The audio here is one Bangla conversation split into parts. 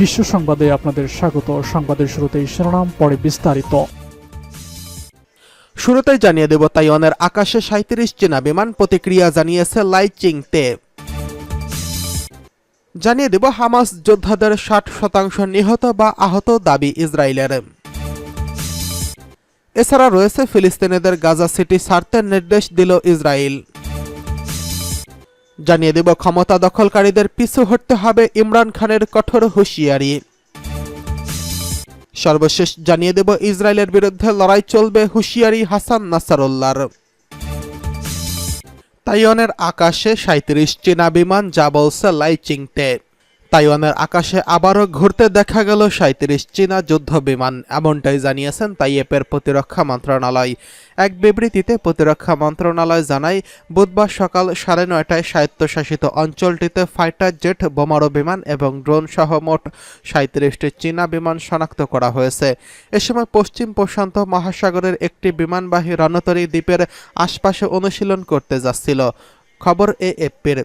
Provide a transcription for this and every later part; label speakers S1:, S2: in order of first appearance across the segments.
S1: বিশ্ব সংবাদে আপনাদের স্বাগত। সংবাদের শুরুতেই শিরোনাম, পরে বিস্তারিত।
S2: শুরুতেই জানিয়ে দেব, তাইওয়ানের আকাশে সাঁত্রিশ চীনা বিমান প্রতিক্রিয়া জানিয়েছে লাইচিংতে। জানিয়ে দেব, হামাস যোদ্ধাদের ষাট শতাংশ নিহত বা আহত দাবি ইসরায়েলের। এছাড়া রয়েছে ফিলিস্তিনিদের গাজা সিটি ছাড়তে নির্দেশ দিল ইসরায়েল। জানিয়ে দেব, ক্ষমতা দখলকারীদের পিছু হটতে হবে ইমরান খানের কঠোর হুঁশিয়ারি। সর্বশেষ জানিয়ে দেব, ইসরায়েলের বিরুদ্ধে লড়াই চলবে হুঁশিয়ারি হাসান নাসারুল্লাহর। তাইওয়ানের আকাশে সাঁত্রিশ চীনা বিমান যা বলছে লাইচিংতে তাইওয়ানের আকাশে আবারও ঘুরতে দেখা গেল সাঁত্রিশ চীনা যুদ্ধ বিমান। এমনটাই জানিয়েছেন তাইয়েপের প্রতিরক্ষা মন্ত্রণালয়। এক বিবৃতিতে প্রতিরক্ষা মন্ত্রণালয় জানায়, বুধবার সকাল সাড়ে নয়টায় স্বায়ত্তশাসিত অঞ্চলটিতে ফাইটার জেট, বোমারো বিমান এবং ড্রোন সহ মোট সাঁত্রিশটি চীনা বিমান শনাক্ত করা হয়েছে। এ সময় পশ্চিম প্রশান্ত মহাসাগরের একটি বিমানবাহী রণতরী দ্বীপের আশপাশে অনুশীলন করতে যাচ্ছিল। খবর এএফপির।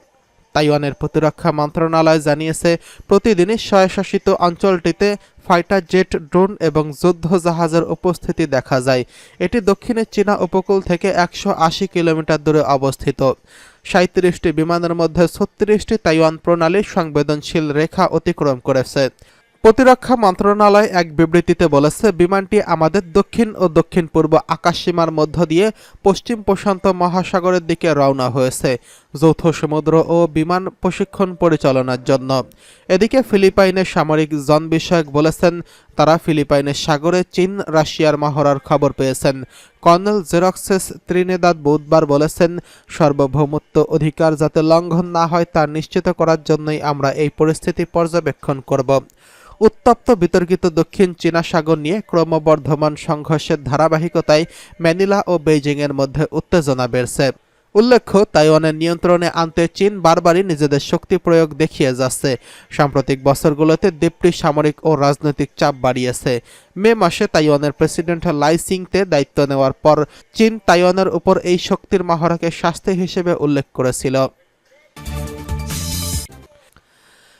S2: তাইওয়ানের প্রতিরক্ষা মন্ত্রণালয় জানিয়েছে, প্রতিদিনই স্বয়শাসিত অঞ্চলটিতে ফাইটার জেট, ড্রোন এবং যুদ্ধ জাহাজের উপস্থিতি দেখা যায়। এটি দক্ষিণে চীনা উপকূল থেকে একশো আশি কিলোমিটার দূরে অবস্থিত। সাঁত্রিশটি বিমানের মধ্যে ছত্রিশটি তাইওয়ান প্রণালীর সংবেদনশীল রেখা অতিক্রম করেছে। প্রতিরক্ষা মন্ত্রণালয় এক বিবৃতিতে বলেছে, বিমানটি আমাদের দক্ষিণ ও দক্ষিণ পূর্ব আকাশসীমার মধ্য দিয়ে পশ্চিম প্রশান্ত মহাসাগরের দিকে রওনা হয়েছে। যৌথ সমুদ্র ও বিমান প্রশিক্ষণ পরিচালনার জন্য। এদিকে ফিলিপাইনের সামরিক জন বিষয়ক বলেছেন, তারা ফিলিপাইনের সাগরে চীন, রাশিয়ার মহড়ার খবর পেয়েছেন। কর্নেল জেরক্সেস ত্রিনেদাদ বুধবার বলেছেন, সার্বভৌমত্ব অধিকার যাতে লঙ্ঘন না হয় তা নিশ্চিত করার জন্যই আমরা এই পরিস্থিতি পর্যবেক্ষণ করব। উত্তপ্ত বিতর্কিত দক্ষিণ চীনা সাগর নিয়ে ক্রমবর্ধমান সংঘর্ষের ধারাবাহিকতায় ম্যানিলা ও বেইজিংয়ের মধ্যে উত্তেজনা বেড়েছে। উল্লেখ্য, তাইওয়ানের নিয়ন্ত্রণে আনতে চীন বারবারই নিজেদের শক্তি প্রয়োগ দেখিয়ে যাচ্ছে। সাম্প্রতিক বছরগুলোতে দ্বীপটি সামরিক ও রাজনৈতিক চাপ বাড়িয়েছে। মে মাসে তাইওয়ানের প্রেসিডেন্ট লাই সিংতে দায়িত্ব নেওয়ার পর চীন তাইওয়ানের উপর এই শক্তির মহড়াকে শাস্তি হিসেবে উল্লেখ করেছিল।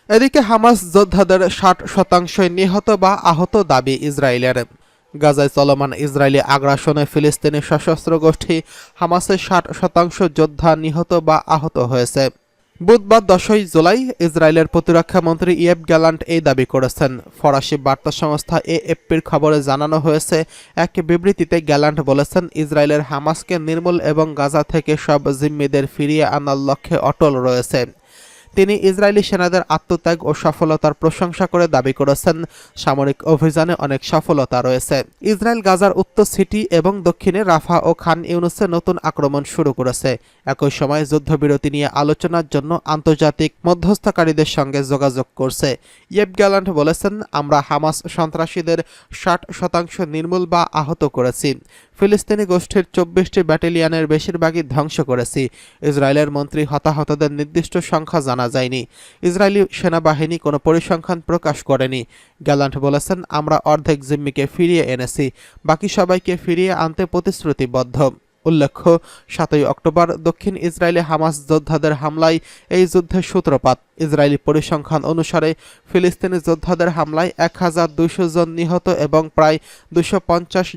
S2: এদিকে হামাস যোদ্ধাদের ষাট শতাংশই নিহত বা আহত দাবি ইসরায়েলের। গাজায় চলমান ইসরায়েলি আগ্রাসনে ফিলিস্তিনি সশস্ত্র গোষ্ঠী হামাসের ষাট শতাংশ যোদ্ধা নিহত বা আহত হয়েছে। বুধবার দশই জুলাই ইসরায়েলের প্রতিরক্ষা মন্ত্রী ইয়েব গ্যালান্ট এই দাবি করেছেন। ফরাসি বার্তা সংস্থা এ এএফপির খবরে জানানো হয়েছে, এক বিবৃতিতে গ্যালান্ট বলেছেন, ইসরায়েলের হামাসকে নির্মূল এবং গাজা থেকে সব জিম্মিদের ফিরিয়ে আনার লক্ষ্যে অটল রয়েছে। তিনি ইসরায়েলি সেনাদের আত্মত্যাগ ও সফলতার প্রশংসা করে দাবি করেছেন। সামরিক অভিযানে অনেক সফলতা রয়েছে। ইসরায়েল, গাজার উত্তর সিটি এবং দক্ষিণে রাফা ও খান ইউনুসে নতুন আক্রমণ শুরু করেছে। একই সময় যুদ্ধবিরতি নিয়ে আলোচনার জন্য আন্তর্জাতিক মধ্যস্থকারীদের সঙ্গে যোগাযোগ করছে। ইয়েব গ্যালান্ট বলেছেন, আমরা হামাস সন্ত্রাসীদের ষাট শতাংশ নির্মূল বা আহত করেছি। ফিলিস্তিনি গোষ্ঠীর চব্বিশটি ব্যাটালিয়নের বেশিরভাগই ধ্বংস করেছি। ইসরায়েলের মন্ত্রী হতাহতদের নির্দিষ্ট সংখ্যা জানা যায়নি। ইসরায়েলি সেনাবাহিনী কোনো পরিসংখ্যান প্রকাশ করেনি। গ্যালান্ট বলেছেন, আমরা অর্ধেক জিম্মিকে ফিরিয়ে এনেছি, বাকি সবাইকে ফিরিয়ে আনতে প্রতিশ্রুতিবদ্ধ। উল্লেখ্য, সাতই অক্টোবর দক্ষিণ ইসরায়েলে হামাস যোদ্ধাদের হামলায় এই যুদ্ধের সূত্রপাত। ইসরায়েলি পরিসংখ্যান অনুসারে, ফিলিস্তিনি যোদ্ধাদের হামলায় এক হাজার দুইশো জন নিহত এবং প্রায় দুশো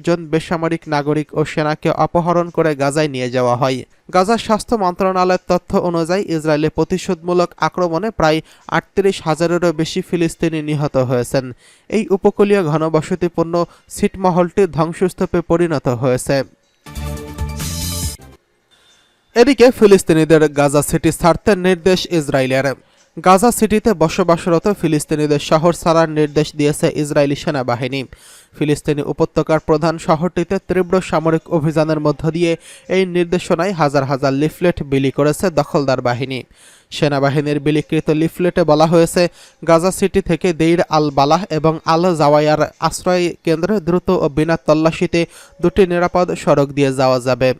S2: জন বেসামরিক নাগরিক ও সেনাকে অপহরণ করে গাজায় নিয়ে যাওয়া হয়। গাজার স্বাস্থ্য মন্ত্রণালয়ের তথ্য অনুযায়ী, ইসরায়েলে প্রতিশোধমূলক আক্রমণে প্রায় আটত্রিশ হাজারেরও বেশি ফিলিস্তিনি নিহত হয়েছেন। এই উপকূলীয় ঘনবসতিপূর্ণ ছিটমহলটি ধ্বংসস্তূপে পরিণত হয়েছে। এদিকে ফিলিস্তিনিদের গাজা সিটি ছাড়তে নির্দেশ ইসরায়েলের। গাজা সিটিতে বসবাসরত ফিলিস্তিনিদের শহর ছাড়ার নির্দেশ দিয়েছে ইসরায়েলি সেনাবাহিনী। ফিলিস্তিনি উপত্যকার প্রধান শহরটিতে তীব্র সামরিক অভিযানের মধ্য দিয়ে এই নির্দেশনায় হাজার হাজার লিফলেট বিলি করেছে দখলদার বাহিনী। সেনাবাহিনীর বিলিকৃত লিফলেটে বলা হয়েছে, গাজা সিটি থেকে দেইর আল বালাহ এবং আল জাওয়াইয়ার আশ্রয় কেন্দ্রে দ্রুত ও বিনা তল্লাশিতে দুটি নিরাপদ সড়ক দিয়ে যাওয়া যাবে।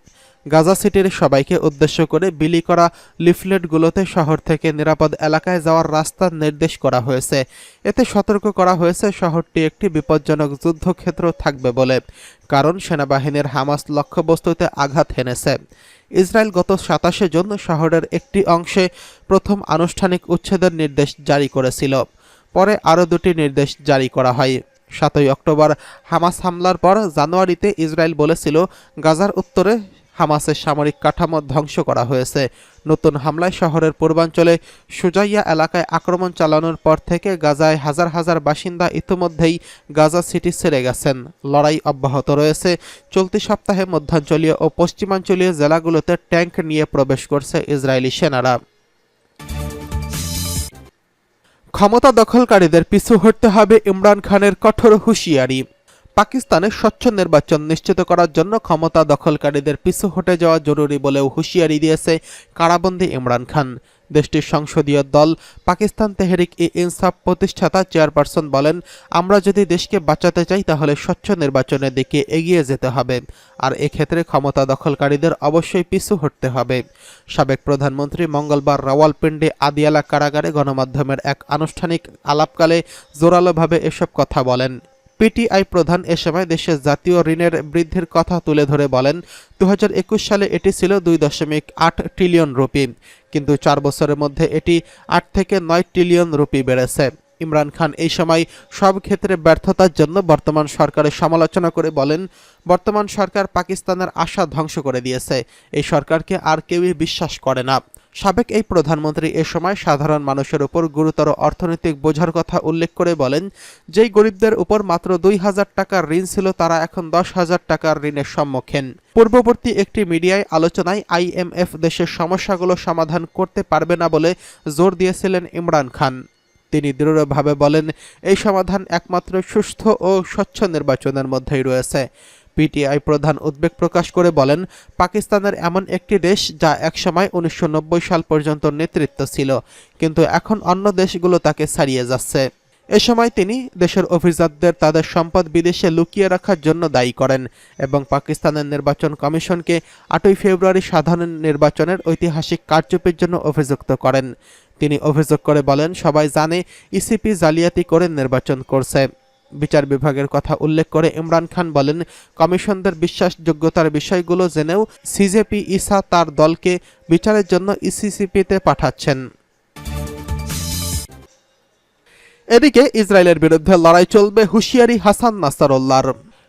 S2: গাজা সিটির সবাইকে উদ্দেশ্য করে বিলি করা লিফলেটগুলোতে শহর থেকে নিরাপদ এলাকায় যাওয়ার রাস্তার নির্দেশ করা হয়েছে। এতে সতর্ক করা হয়েছে, শহরটি একটি বিপজ্জনক যুদ্ধক্ষেত্র থাকবে বলে, কারণ সেনাবাহিনীর হামাস লক্ষ্যবস্তুতে আঘাত হেনেছে। ইসরায়েল গত সাতাশে জুন শহরের একটি অংশে প্রথম আনুষ্ঠানিক উচ্ছেদের নির্দেশ জারি করেছিল। পরে আরও দুটি নির্দেশ জারি করা হয়। সাতই অক্টোবর হামাস হামলার পর জানুয়ারিতে ইসরায়েল বলেছিল, গাজার উত্তরে হামাসের সামরিক কাঠামো ধ্বংস করা হয়েছে। নতুন হামলায় শহরের পূর্বাঞ্চলে সুজাইয়া এলাকায় আক্রমণ চালানোর পর থেকে গাজায় হাজার হাজার বাসিন্দা ইতিমধ্যেই গাজা সিটি ছেড়ে গেছেন। লড়াই অব্যাহত রয়েছে। চলতি সপ্তাহে মধ্যাঞ্চলীয় ও পশ্চিমাঞ্চলীয় জেলাগুলোতে ট্যাঙ্ক নিয়ে প্রবেশ করছে ইসরায়েলি সেনারা। ক্ষমতা দখলকারীদের পিছু হটতে হবে ইমরান খানের কঠোর হুঁশিয়ারি। পাকিস্তানে স্বচ্ছ নির্বাচন নিশ্চিত করার জন্য ক্ষমতা দখলকারীদের পিছু হটে যাওয়া জরুরি বলেও হুঁশিয়ারি দিয়েছে কারাবন্দি ইমরান খান। দেশটির সংসদীয় দল পাকিস্তান তেহরিক ই ইনসাফ প্রতিষ্ঠাতা চেয়ারপারসন বলেন, আমরা যদি দেশকে বাঁচাতে চাই, তাহলে স্বচ্ছ নির্বাচনের দিকে এগিয়ে যেতে হবে। আর এক্ষেত্রে ক্ষমতা দখলকারীদের অবশ্যই পিছু হটতে হবে। সাবেক প্রধানমন্ত্রী মঙ্গলবার রাওয়ালপিন্ডি আদিয়ালা কারাগারে গণমাধ্যমের এক আনুষ্ঠানিক আলাপকালে জোরালোভাবে এসব কথা বলেন। পিটিআই প্রধান এ সময় দেশের জাতীয় ঋণের বৃদ্ধির কথা তুলে ধরে বলেন দু হাজার একুশ সালে এটি ছিল দুই দশমিক আট ট্রিলিয়ন রুপি, কিন্তু চার বছরের মধ্যে এটি আট থেকে নয় ট্রিলিয়ন রুপি বেড়েছে। ইমরান খান। এই সময় সব ক্ষেত্রে ব্যর্থতার জন্য বর্তমান সরকারের সমালোচনা করে বলেন, বর্তমান সরকার পাকিস্তানের আশা ধ্বংস করে দিয়েছে। এই সরকারকে আর কেউই বিশ্বাস করে না। সাবেক এই প্রধানমন্ত্রী এ সময় সাধারণ মানুষের উপর গুরুতর অর্থনৈতিক বোঝার কথা উল্লেখ করে বলেন, যেই গরিবদের উপর মাত্র দুই হাজার টাকার ঋণ ছিল, তারা এখন দশ হাজার টাকার ঋণের সম্মুখীন। পূর্ববর্তী একটি মিডিয়ায় আলোচনায় আইএমএফ দেশের সমস্যাগুলো সমাধান করতে পারবে না বলে জোর দিয়েছিলেন ইমরান খান। তিনি দৃঢ়ভাবে বলেন, এই সমাধান একমাত্র সুস্থ ও স্বচ্ছ নির্বাচনের মধ্যেই রয়েছে। পিটিআই প্রধান উদ্বেগ প্রকাশ করে বলেন, পাকিস্তানের এমন একটি দেশ যা একসময় উনিশশো নব্বই সাল পর্যন্ত নেতৃত্ব ছিল, কিন্তু এখন অন্য দেশগুলো তাকে ছাড়িয়ে যাচ্ছে। এ সময় তিনি দেশের অভিজাতদের তাদের সম্পদ বিদেশে লুকিয়ে রাখার জন্য দায়ী করেন এবং পাকিস্তানের নির্বাচন কমিশনকে আটই ফেব্রুয়ারি সাধারণ নির্বাচনের ঐতিহাসিক কারচুপির জন্য অভিযুক্ত করেন। তিনি অভিযোগ করে বলেন, সবাই জানে ইসিপি জালিয়াতি করে নির্বাচন করছে। বিচার বিভাগের কথা উল্লেখ করে ইমরান খান বলেন, কমিশনদের বিশ্বাসযোগ্যতার বিষয়গুলো জেনেও সিজেপি ইসা তার দলকে বিচারের জন্য ইসিসিপিতে পাঠাচ্ছেন। এদিকে ইসরায়েলের বিরুদ্ধে লড়াই চলবে হুঁশিয়ারি হাসান নাসারুল্লাহর।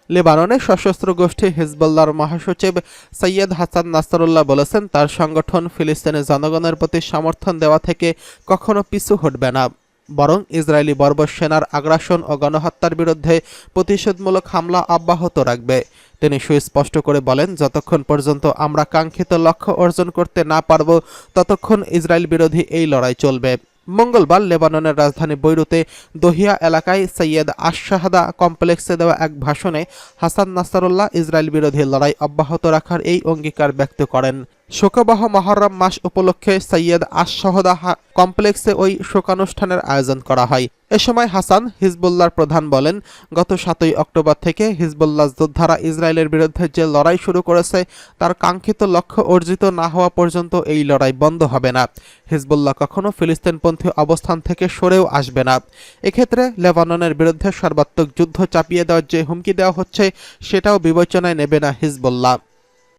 S2: লেবাননে সশস্ত্র গোষ্ঠী হিজবুল্লাহর মহাসচিব সৈয়দ হাসান নাসারুল্লাহ বলেছেন, তার সংগঠন ফিলিস্তিনের জনগণের প্রতি সমর্থন দেওয়া থেকে কখনো পিছু হটবে না। বরং ইসরায়েলি বর্বর সেনার আগ্রাসন ও গণহত্যার বিরুদ্ধে প্রতিশোধমূলক হামলা অব্যাহত রাখবে। তিনি সুস্পষ্ট করে বলেন, যতক্ষণ পর্যন্ত আমরা কাঙ্ক্ষিত লক্ষ্য অর্জন করতে না পারব, ততক্ষণ ইসরায়েল বিরোধী এই লড়াই চলবে। মঙ্গলবার লেবাননের রাজধানী বৈরুতে দহিয়া এলাকায় সৈয়দ আশাহাদা কমপ্লেক্সে দেওয়া এক ভাষণে হাসান নাসারুল্লাহ ইসরায়েল বিরোধী লড়াই অব্যাহত রাখার এই অঙ্গীকার ব্যক্ত করেন। শোকবাহ মহরম মাস উপলক্ষে সৈয়দ আশাহদা কমপ্লেক্সে ওই শোকানুষ্ঠানের আয়োজন করা হয়। এ সময় হাসান হিজবুল্লাহর প্রধান বলেন, গত সাতই অক্টোবর থেকে হিজবুল্লাহ যোদ্ধারা ইসরায়েলের বিরুদ্ধে যে লড়াই শুরু করেছে, তার কাঙ্ক্ষিত লক্ষ্য অর্জিত না হওয়া পর্যন্ত এই লড়াই বন্ধ হবে না। হিজবুল্লাহ কখনো ফিলিস্তিনপন্থী অবস্থান থেকে সরেও আসবে না। এক্ষেত্রে লেবাননের বিরুদ্ধে সর্বাত্মক যুদ্ধ চাপিয়ে দেওয়ার যে হুমকি দেওয়া হচ্ছে, সেটাও বিবেচনায় নেবে না হিজবুল্লাহ।